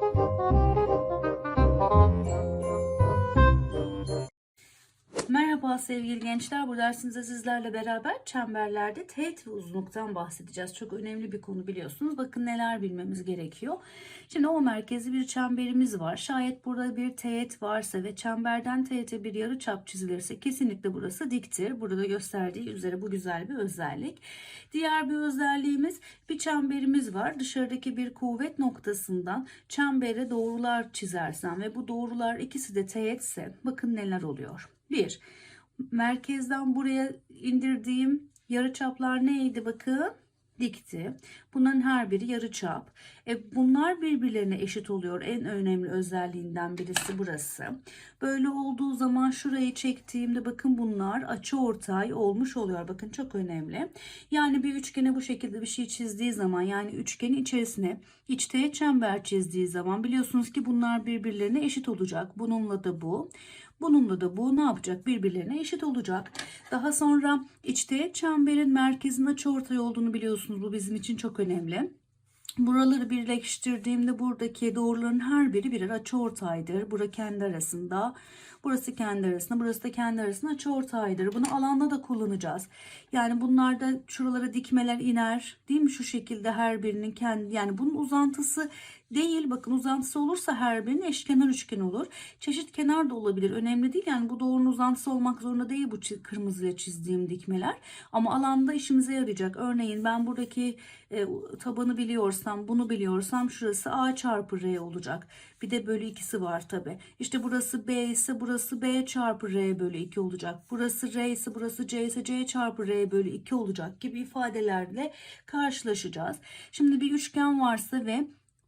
Música Merhaba sevgili gençler. Bu dersimizde sizlerle beraber çemberlerde teğet ve uzunluktan bahsedeceğiz. Çok önemli bir konu biliyorsunuz. Bakın neler bilmemiz gerekiyor. Şimdi o merkezi bir çemberimiz var. Şayet burada bir teğet varsa ve çemberden teğete bir yarı çap çizilirse kesinlikle burası diktir. Burada gösterdiği üzere bu güzel bir özellik. Diğer bir özelliğimiz bir çemberimiz var. Dışarıdaki bir kuvvet noktasından çembere doğrular çizersen ve bu doğrular ikisi de teğetse bakın neler oluyor. 1. Merkezden buraya indirdiğim yarıçaplar neydi bakın? Dikti. Bunların her biri yarıçap. E bunlar birbirlerine eşit oluyor. En önemli özelliğinden birisi burası. Böyle olduğu zaman şurayı çektiğimde bakın bunlar açı ortay olmuş oluyor. Bakın çok önemli. Yani bir üçgene bu şekilde bir şey çizdiği zaman yani üçgenin içerisine iç teğet çember çizdiği zaman biliyorsunuz ki bunlar birbirlerine eşit olacak. Bununla da bu. Bununla da bu ne yapacak? Birbirlerine eşit olacak. Daha sonra içte çemberin merkezin açıortay olduğunu biliyorsunuz. Bu bizim için çok önemli. Buraları birleştirdiğimde buradaki doğruların her biri birer açıortaydır. Bura kendi arasında, burası kendi arasında, burası da kendi arasında açıortaydır. Bunu alanda da kullanacağız. Yani bunlarda şuralara dikmeler iner, değil mi? Şu şekilde her birinin kendi yani bunun uzantısı değil. Bakın uzantısı olursa her birinin eşkenar üçgen olur. Çeşit kenar da olabilir. Önemli değil. Yani bu doğrunun uzantısı olmak zorunda değil bu kırmızıya çizdiğim dikmeler. Ama alanda işimize yarayacak. Örneğin ben buradaki e, tabanı biliyorsam, bunu biliyorsam şurası A çarpı R olacak. Bir de bölü ikisi var tabi. İşte burası B ise burası B çarpı R bölü 2 olacak. Burası R ise burası C ise C çarpı R bölü 2 olacak gibi ifadelerle karşılaşacağız. Şimdi bir üçgen varsa ve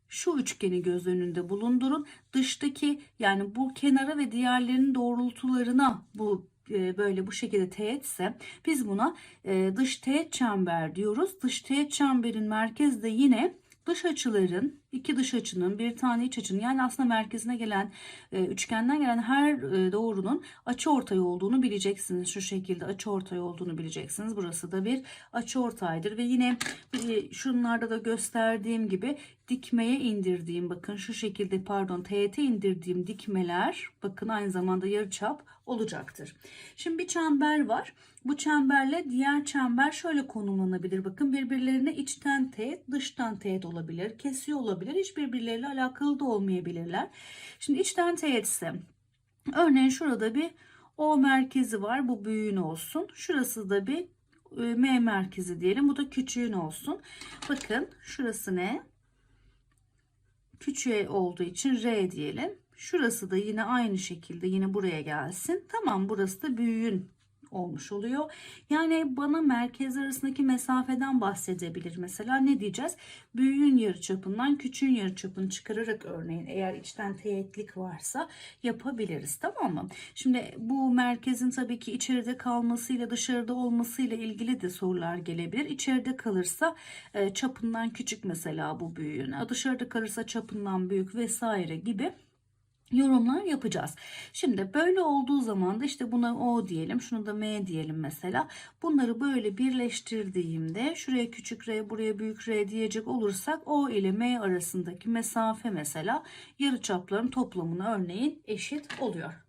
şu üçgeni göz önünde bulundurun. Dıştaki yani bu kenara ve diğerlerinin doğrultularına bu e, böyle bu şekilde teğetse biz buna e, dış teğet çember diyoruz. Dış teğet çemberin merkezde yine dış açıların iki dış açının bir tane iç açının yani aslında merkezine gelen e, üçgenden gelen her e, doğrunun açı ortay olduğunu bileceksiniz. Şu şekilde açı ortay olduğunu bileceksiniz. Burası da bir açı ortaydır ve yine e, şunlarda da gösterdiğim gibi dikmeye indirdiğim bakın şu şekilde pardon teğete indirdiğim dikmeler bakın aynı zamanda yarıçap olacaktır. Şimdi bir çember var. Bu çemberle diğer çember şöyle konumlanabilir. Bakın birbirlerine içten teğet, dıştan teğet olabilir. Kesiyor olabilir. Hiç birbirleriyle alakalı da olmayabilirler. Şimdi içten teğetse örneğin şurada bir O merkezi var. Bu büyüğün olsun. Şurası da bir e, M merkezi diyelim. Bu da küçüğün olsun. Bakın şurası ne? Küçüğe olduğu için R diyelim. Şurası da yine aynı şekilde yine buraya gelsin. Tamam burası da büyüğün olmuş oluyor. Yani bana merkez arasındaki mesafeden bahsedebilir. Mesela ne diyeceğiz? Büyüğün yarıçapından küçüğün yarıçapını çıkararak örneğin eğer içten teğetlik varsa yapabiliriz. Tamam mı? Şimdi bu merkezin tabii ki içeride kalmasıyla dışarıda olmasıyla ilgili de sorular gelebilir. İçeride kalırsa e, çapından küçük mesela bu büyüğün. Dışarıda kalırsa çapından büyük vesaire gibi yorumlar yapacağız. Şimdi böyle olduğu zaman da işte buna O diyelim, şunu da M diyelim mesela. Bunları böyle birleştirdiğimde şuraya küçük R, buraya büyük R diyecek olursak O ile M arasındaki mesafe mesela yarıçapların toplamına örneğin eşit oluyor.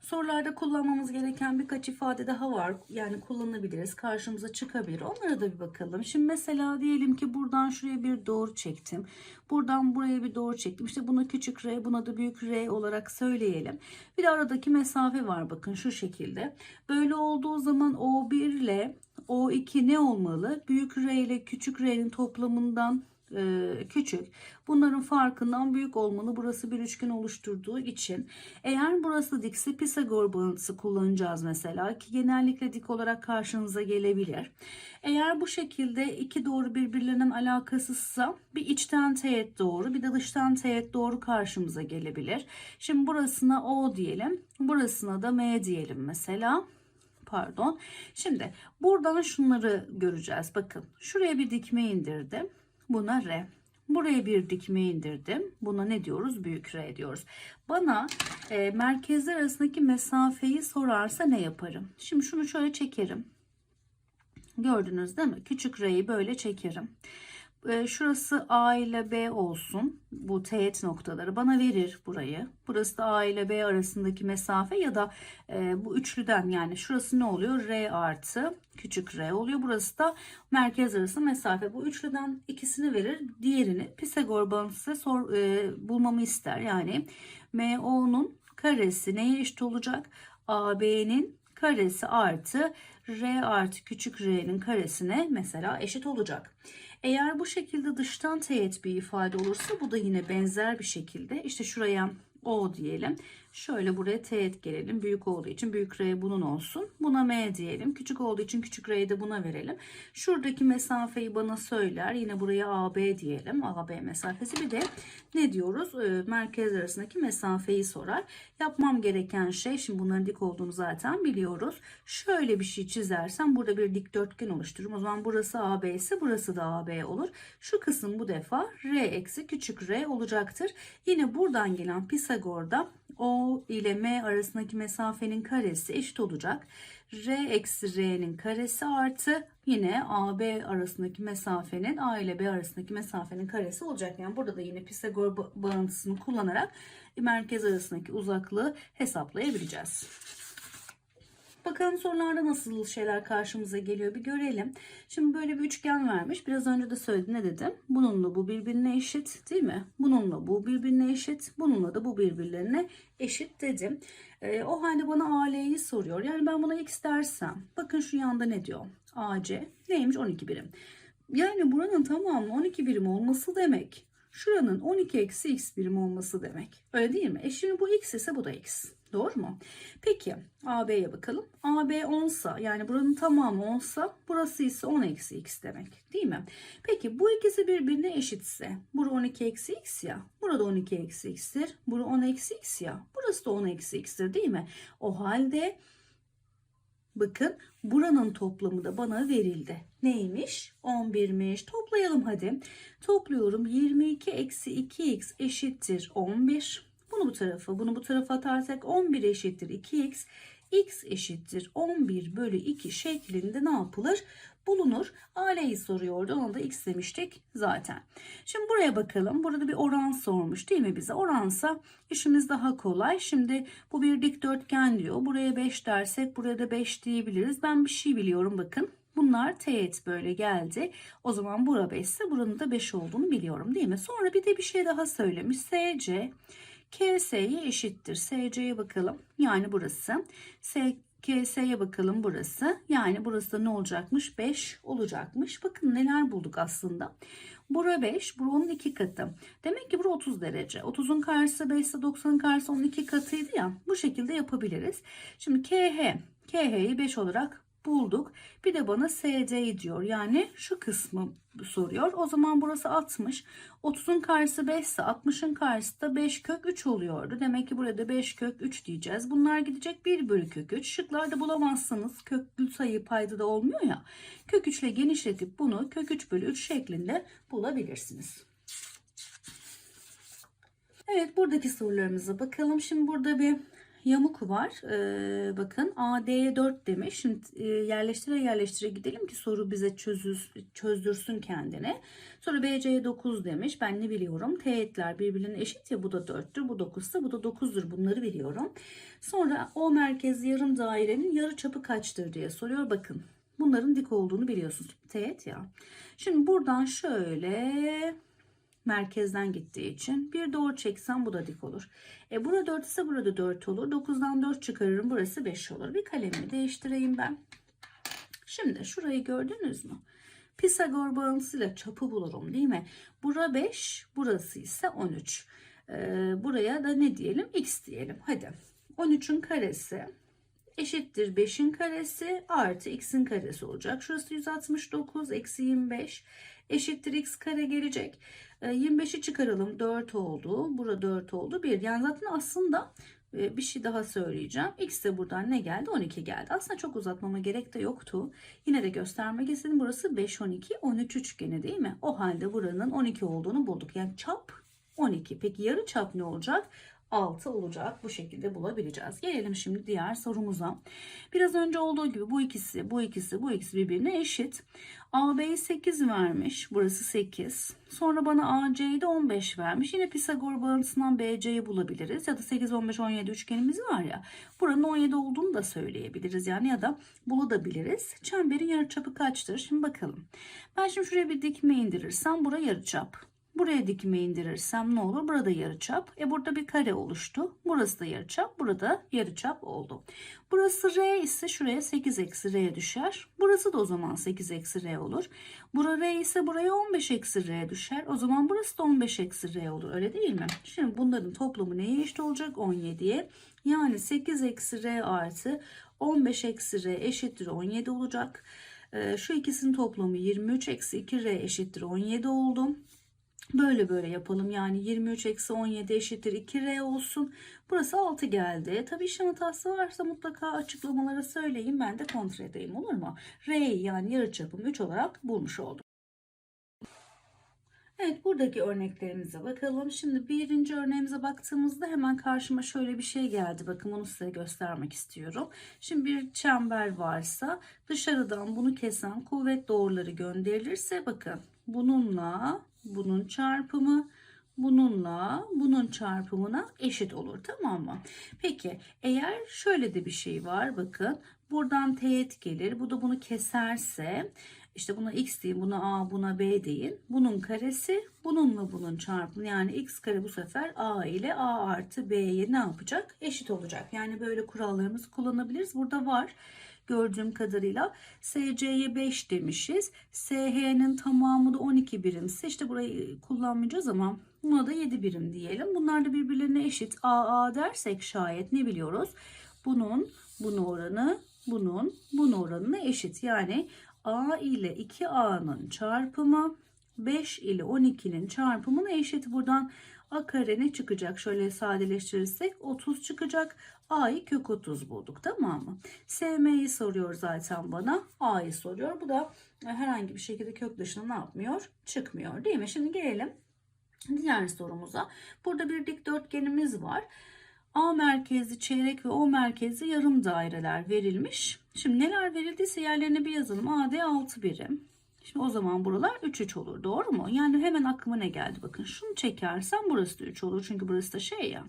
Sorularda kullanmamız gereken birkaç ifade daha var. Yani kullanabiliriz. Karşımıza çıkabilir. Onlara da bir bakalım. Şimdi mesela diyelim ki buradan şuraya bir doğru çektim. Buradan buraya bir doğru çektim. İşte buna küçük r, buna da büyük r olarak söyleyelim. Bir de aradaki mesafe var bakın şu şekilde. Böyle olduğu zaman O1 ile O2 ne olmalı? Büyük r ile küçük r'nin toplamından küçük. Bunların farkından büyük olmalı. Burası bir üçgen oluşturduğu için. Eğer burası dikse Pisagor bağıntısı kullanacağız mesela ki genellikle dik olarak karşınıza gelebilir. Eğer bu şekilde iki doğru birbirlerinden alakasızsa bir içten teğet doğru bir de dıştan teğet doğru karşımıza gelebilir. Şimdi burasına O diyelim. Burasına da M diyelim mesela pardon. Şimdi buradan şunları göreceğiz. Bakın şuraya bir dikme indirdim. Buna R. Buraya bir dikme indirdim. Buna ne diyoruz? Büyük R diyoruz. Bana e, merkezler arasındaki mesafeyi sorarsa ne yaparım? Şimdi şunu şöyle çekerim. Gördünüz değil mi? Küçük R'yi böyle çekerim. E, şurası A ile B olsun. Bu teğet noktaları bana verir burayı. Burası da A ile B arasındaki mesafe ya da e, bu üçlüden yani şurası ne oluyor? R artı küçük r oluyor. Burası da merkez arası mesafe. Bu üçlüden ikisini verir. Diğerini Pisagor bağıntısı sor, e, bulmamı ister. Yani MO'nun karesi neye eşit olacak? AB'nin karesi artı R artı küçük r'nin karesine mesela eşit olacak. Eğer bu şekilde dıştan teğet bir ifade olursa bu da yine benzer bir şekilde işte şuraya O diyelim. Şöyle buraya teğet gelelim. Büyük olduğu için büyük R bunun olsun. Buna M diyelim. Küçük olduğu için küçük R'yi de buna verelim. Şuradaki mesafeyi bana söyler. Yine buraya AB diyelim. AB mesafesi. Bir de ne diyoruz? Ee, merkez arasındaki mesafeyi sorar. Yapmam gereken şey şimdi bunların dik olduğunu zaten biliyoruz. Şöyle bir şey çizersem burada bir dikdörtgen oluştururum. O zaman burası AB ise burası da AB olur. Şu kısım bu defa R eksi küçük R olacaktır. Yine buradan gelen Pisagor'da o ile M arasındaki mesafenin karesi eşit olacak. R eksi R'nin karesi artı yine AB arasındaki mesafenin A ile B arasındaki mesafenin karesi olacak. Yani burada da yine Pisagor bağıntısını kullanarak merkez arasındaki uzaklığı hesaplayabileceğiz. Bakalım sorularda nasıl şeyler karşımıza geliyor bir görelim. Şimdi böyle bir üçgen vermiş. Biraz önce de söyledim ne dedim? Bununla bu birbirine eşit değil mi? Bununla bu birbirine eşit. Bununla da bu birbirlerine eşit dedim. E, o halde bana AL'yi soruyor. Yani ben buna x dersem. Bakın şu yanda ne diyor? AC neymiş? 12 birim. Yani buranın tamamı 12 birim olması demek. Şuranın 12 eksi x birim olması demek. Öyle değil mi? E şimdi bu x ise bu da x. Doğru mu? Peki AB'ye bakalım. AB 10 sa yani buranın tamamı 10 sa burası ise 10 eksi x demek. Değil mi? Peki bu ikisi birbirine eşitse. Bura 12 eksi x ya. Burada 12 eksi x'tir. Bura 10 eksi x ya. Burası da 10 eksi x'tir değil mi? O halde bakın buranın toplamı da bana verildi. Neymiş? 11'miş. Toplayalım hadi. Topluyorum. 22 eksi 2x eşittir 11. Bunu bu tarafa, bunu bu tarafa atarsak 11 eşittir 2x. x eşittir 11 bölü 2 şeklinde ne yapılır? Bulunur. A'leyi soruyordu. Ona da x demiştik zaten. Şimdi buraya bakalım. Burada bir oran sormuş değil mi bize? Oransa işimiz daha kolay. Şimdi bu bir dikdörtgen diyor. Buraya 5 dersek buraya da 5 diyebiliriz. Ben bir şey biliyorum bakın. Bunlar teğet böyle geldi. O zaman bura 5 ise buranın da 5 olduğunu biliyorum değil mi? Sonra bir de bir şey daha söylemiş. SC KS'ye eşittir. SC'ye bakalım. Yani burası. S KS'ye bakalım burası. Yani burası da ne olacakmış? 5 olacakmış. Bakın neler bulduk aslında. Bura 5, bura onun 2 katı. Demek ki bura 30 derece. 30'un karşısı 5 ise 90'ın karşısı onun 2 katıydı ya. Bu şekilde yapabiliriz. Şimdi KH, KH'yi 5 olarak bulduk. Bir de bana SD diyor. Yani şu kısmı soruyor. O zaman burası 60. 30'un karşısı 5 ise 60'ın karşısı da 5 kök 3 oluyordu. Demek ki burada 5 kök 3 diyeceğiz. Bunlar gidecek 1 bölü kök 3. Şıklarda bulamazsanız köklü sayı payda da olmuyor ya. Kök 3 ile genişletip bunu kök 3 bölü 3 şeklinde bulabilirsiniz. Evet buradaki sorularımıza bakalım. Şimdi burada bir yamuk var. Ee, bakın AD'ye 4 demiş. Şimdi e, yerleştire yerleştire gidelim ki soru bize çözür, çözdürsün kendine. Sonra BC'ye 9 demiş. Ben ne biliyorum? Teğetler birbirine eşit ya bu da 4'tür. Bu 9 ise bu da 9'dur. Bunları biliyorum. Sonra O merkezi yarım dairenin yarı çapı kaçtır diye soruyor. Bakın bunların dik olduğunu biliyorsunuz. Teğet ya. Şimdi buradan şöyle merkezden gittiği için bir doğru çeksem bu da dik olur. E burada 4 ise burada 4 olur. 9'dan 4 çıkarırım. Burası 5 olur. Bir kalemimi değiştireyim ben. Şimdi şurayı gördünüz mü? Pisagor bağıntısıyla çapı bulurum değil mi? Bura 5, burası ise 13. Ee, buraya da ne diyelim? X diyelim. Hadi. 13'ün karesi eşittir 5'in karesi artı x'in karesi olacak. Şurası 169 eksi 25 eşittir x kare gelecek. 25'i ee, çıkaralım 4 oldu. Bura 4 oldu 1. Yani zaten aslında e, bir şey daha söyleyeceğim. X de buradan ne geldi? 12 geldi. Aslında çok uzatmama gerek de yoktu. Yine de göstermek istedim. Burası 5, 12, 13 üçgeni değil mi? O halde buranın 12 olduğunu bulduk. Yani çap 12. Peki yarı çap ne olacak? 6 olacak. Bu şekilde bulabileceğiz. Gelelim şimdi diğer sorumuza. Biraz önce olduğu gibi bu ikisi, bu ikisi, bu ikisi birbirine eşit. AB'yi 8 vermiş. Burası 8. Sonra bana AC'yi de 15 vermiş. Yine Pisagor bağıntısından BC'yi bulabiliriz. Ya da 8, 15, 17 üçgenimiz var ya. Buranın 17 olduğunu da söyleyebiliriz. Yani ya da bulabiliriz. Çemberin yarıçapı kaçtır? Şimdi bakalım. Ben şimdi şuraya bir dikme indirirsem buraya yarıçap. Buraya dikme indirirsem ne olur? Burada yarıçap. E burada bir kare oluştu. Burası da yarıçap. Burada yarıçap oldu. Burası R ise şuraya 8 eksi R düşer. Burası da o zaman 8 eksi R olur. Bura R ise buraya 15 eksi R düşer. O zaman burası da 15 eksi R olur. Öyle değil mi? Şimdi bunların toplamı neye eşit olacak? 17'ye. Yani 8 eksi R artı 15 eksi R eşittir 17 olacak. Ee, şu ikisinin toplamı 23 eksi 2 R eşittir 17 oldu. Böyle böyle yapalım. Yani 23 eksi 17 eşittir 2R olsun. Burası 6 geldi. Tabii işlem hatası varsa mutlaka açıklamalara söyleyin. Ben de kontrol edeyim olur mu? R'yi yani yarıçapım 3 olarak bulmuş oldum. Evet buradaki örneklerimize bakalım. Şimdi birinci örneğimize baktığımızda hemen karşıma şöyle bir şey geldi. Bakın bunu size göstermek istiyorum. Şimdi bir çember varsa dışarıdan bunu kesen kuvvet doğruları gönderilirse bakın bununla bunun çarpımı bununla bunun çarpımına eşit olur tamam mı? Peki eğer şöyle de bir şey var bakın buradan teğet gelir bu da bunu keserse işte buna x deyin buna a buna b deyin bunun karesi bununla bunun çarpımı? Yani x kare bu sefer a ile a artı b'ye ne yapacak? Eşit olacak. Yani böyle kurallarımızı kullanabiliriz. Burada var gördüğüm kadarıyla SC'ye 5 demişiz. SH'nin tamamı da 12 birimse işte burayı kullanmayacağız ama buna da 7 birim diyelim. Bunlar da birbirlerine eşit. AA dersek şayet ne biliyoruz? Bunun bunun oranı bunun bunun oranına eşit. Yani A ile 2A'nın çarpımı 5 ile 12'nin çarpımına eşit. Buradan A kare ne çıkacak? Şöyle sadeleştirirsek 30 çıkacak. A'yı kök 30 bulduk tamam mı? SM'yi soruyor zaten bana. A'yı soruyor. Bu da herhangi bir şekilde kök dışına ne yapmıyor? Çıkmıyor değil mi? Şimdi gelelim diğer sorumuza. Burada bir dikdörtgenimiz var. A merkezli çeyrek ve O merkezli yarım daireler verilmiş. Şimdi neler verildiyse yerlerine bir yazalım. AD 6 birim. Şimdi o zaman buralar 3 3 olur. Doğru mu? Yani hemen aklıma ne geldi? Bakın şunu çekersem burası da 3 olur. Çünkü burası da şey ya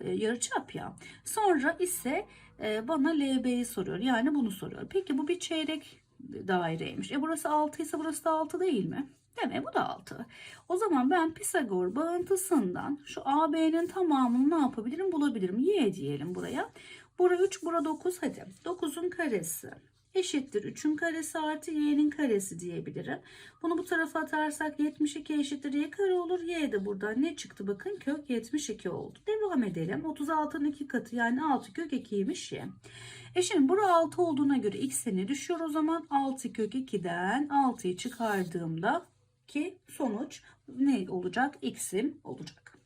e, yarıçap ya. Sonra ise e, bana LB'yi soruyor. Yani bunu soruyor. Peki bu bir çeyrek daireymiş. E burası 6 ise burası da 6 değil mi? Deme bu da 6. O zaman ben Pisagor bağıntısından şu AB'nin tamamını ne yapabilirim? Bulabilirim. Y diyelim buraya. Bura 3, bura 9. Hadi. 9'un karesi eşittir 3'ün karesi artı y'nin karesi diyebilirim. Bunu bu tarafa atarsak 72 eşittir y kare olur. Y de buradan ne çıktı bakın kök 72 oldu. Devam edelim. 36'nın 2 katı yani 6 kök 2'ymiş y. E şimdi bura 6 olduğuna göre x'e ne düşüyor o zaman? 6 kök 2'den 6'yı çıkardığımda ki sonuç ne olacak? X'im olacak.